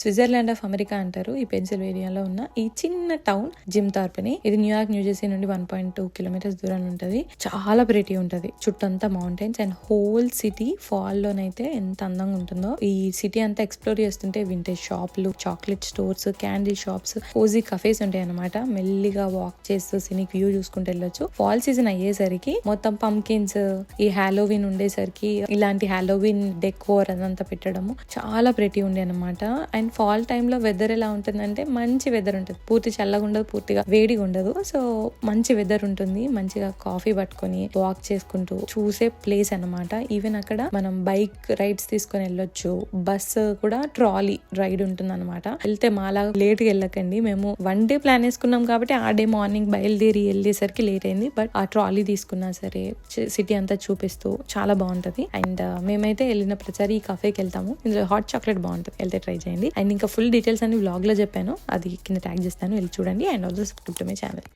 Switzerland of America అంటారు ఈ పెన్సిల్వేనియాలో ఉన్న ఈ చిన్న టౌన్ జిమ్ తార్పని ఇది న్యూయార్క్ న్యూజెర్సీ నుండి వన్ పాయింట్ టూ కిలోమీటర్స్ దూరంలో ఉంటుంది. చాలా ప్రెటీ ఉంటుంది. చుట్టంతా mountains and whole city fall లోనైతే ఎంత అందంగా ఉంటుందో. ఈ సిటీ అంతా ఎక్స్ప్లోర్ చేస్తుంటే వింటేజ్ షాప్లు chocolate stores candle shops cosy cafes ఉంటాయి అనమాట మెల్లిగా వాక్ చేస్తూ సినిక్ వ్యూ చూసుకుంటూ వెళ్ళొచ్చు. ఫాల్ సీజన్ అయ్యేసరికి మొత్తం పంకిన్స్ ఈ హాలోవిన్ ఉండేసరికి ఇలాంటి హాలోవిన్ డెకోర్ అదంతా పెట్టడము చాలా ప్రెటీ ఉండే అనమాట అండ్ ఫాల్ టైంలో వెదర్ ఎలా ఉంటుందంటే మంచి వెదర్ ఉంటుంది. పూర్తి చల్లగా ఉండదు పూర్తిగా వేడిగా ఉండదు. సో మంచి వెదర్ ఉంటుంది. మంచిగా కాఫీ పట్టుకొని వాక్ చేసుకుంటూ చూసే ప్లేస్ అన్నమాట. ఈవెన్ అక్కడ మనం బైక్ రైడ్స్ తీసుకొని వెళ్ళొచ్చు. బస్ కూడా ట్రాలీ రైడ్ ఉంటుంది అనమాట వెళ్తే మాలా లేట్గా వెళ్ళకండి. మేము వన్ డే ప్లాన్ వేసుకున్నాం కాబట్టి ఆ డే మార్నింగ్ బయలుదేరి వెళ్ళేసరికి లేట్ అయింది. బట్ ఆ ట్రాలీ తీసుకున్నా సరే సిటీ అంతా చూపిస్తూ చాలా బాగుంటది. అండ్ మేమైతే వెళ్ళిన ప్రతిసారి ఈ కఫేకి వెళ్తాము. ఇందులో హాట్ చాక్లెట్ బాగుంటుంది. వెళ్తే ట్రై చేయండి. అండ్ ఇంకా ఫుల్ డీటెయిల్స్ అన్ని వ్లాగ్లో చెప్పాను. అది కింద ట్యాగ్ చేస్తాను. వెళ్ళి చూడండి. And also subscribe to my channel